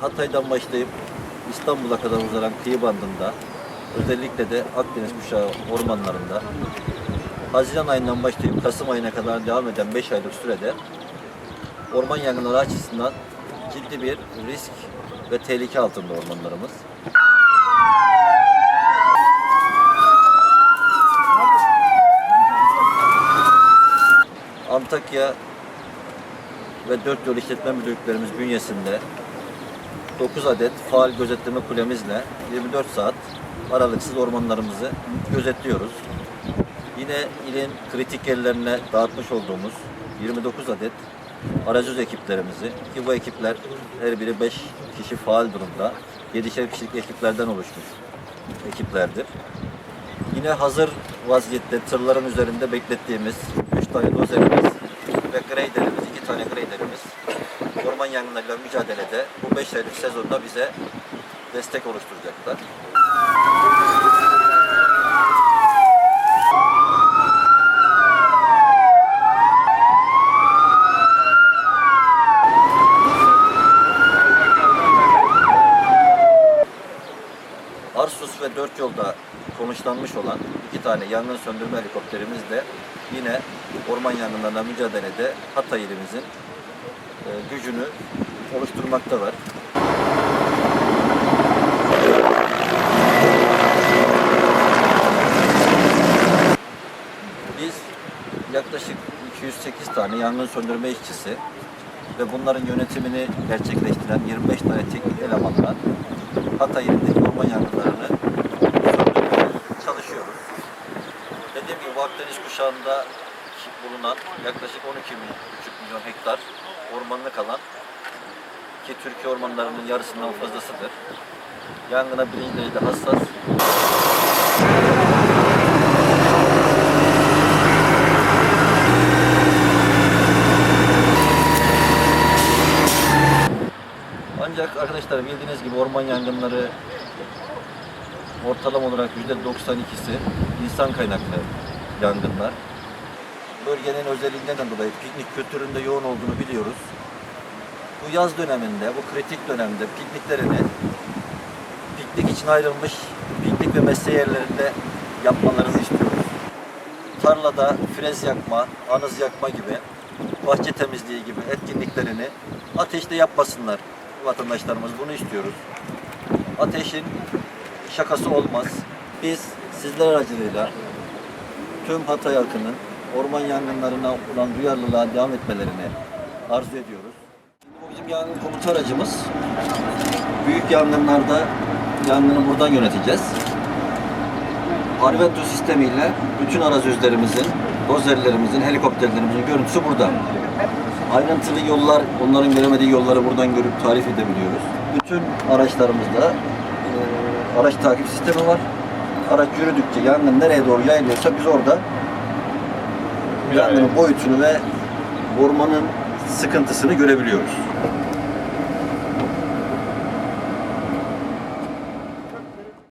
Hatay'dan başlayıp İstanbul'a kadar uzanan kıyı bandında özellikle de Akdeniz kuşağı ormanlarında Haziran ayından başlayıp Kasım ayına kadar devam eden 5 aylık sürede orman yangınları açısından ciddi bir risk ve tehlike altında ormanlarımız. Antakya ve 4 yol işletme müdürlüklerimiz bünyesinde 9 adet faal gözetleme kulemizle 24 saat aralıksız ormanlarımızı gözetliyoruz. Yine ilin kritik yerlerine dağıtmış olduğumuz 29 adet aracız ekiplerimizi ki bu ekipler her biri 5 kişi faal durumda 7'şer kişilik ekiplerden oluşmuş ekiplerdir. Yine hazır vaziyette tırların üzerinde beklettiğimiz 3 tane dozerimiz ve graderimiz, 2 tane graderimiz orman yangınlarıyla mücadelede bu 5 aylık sezonda bize destek oluşturacaklar. Arsus ve dört yolda konuşlanmış olan iki tane yangın söndürme helikopterimiz de yine orman yangınlarına mücadelede Hatay ilimizin gücünü oluşturmaktalar. Biz yaklaşık 208 tane yangın söndürme işçisi ve bunların yönetimini gerçekleştiren 25 tane teknik elemanla Hatay ilindeki orman yangınlarını söndürmeye çalışıyoruz. Dediğim gibi Akdeniz kuşağında bulunan yaklaşık 12,5 milyon hektar ormanlık alan ki Türkiye ormanlarının yarısından fazlasıdır. Yangına birinci derecede hassas. Ancak arkadaşlar bildiğiniz gibi orman yangınları ortalama olarak %92'si insan kaynaklı yangınlar. Bölgenin özelliğinden dolayı piknik kültüründe yoğun olduğunu biliyoruz. Bu yaz döneminde, bu kritik dönemde pikniklerini piknik için ayrılmış piknik ve mesle yerlerinde yapmalarını istiyoruz. Tarlada frez yakma, anız yakma gibi, bahçe temizliği gibi etkinliklerini ateşte yapmasınlar vatandaşlarımız bunu istiyoruz. Ateşin şakası olmaz. Biz sizler aracılığıyla tüm Hatay halkının orman yangınlarına olan duyarlılığa devam etmelerini arzu ediyoruz. Bu bizim yangın komuta aracımız. Büyük yangınlarda yangını buradan yöneteceğiz. Arvento sistemiyle bütün arazözlerimizin, dozerlerimizin, helikopterlerimizin görüntüsü burada. Ayrıntılı yollar, onların göremediği yolları buradan görüp tarif edebiliyoruz. Bütün araçlarımızda e, araç takip sistemi var. Araç yürüdükçe yangın nereye doğru yayılıyorsa biz orada yangının boyutunu ve ormanın sıkıntısını görebiliyoruz.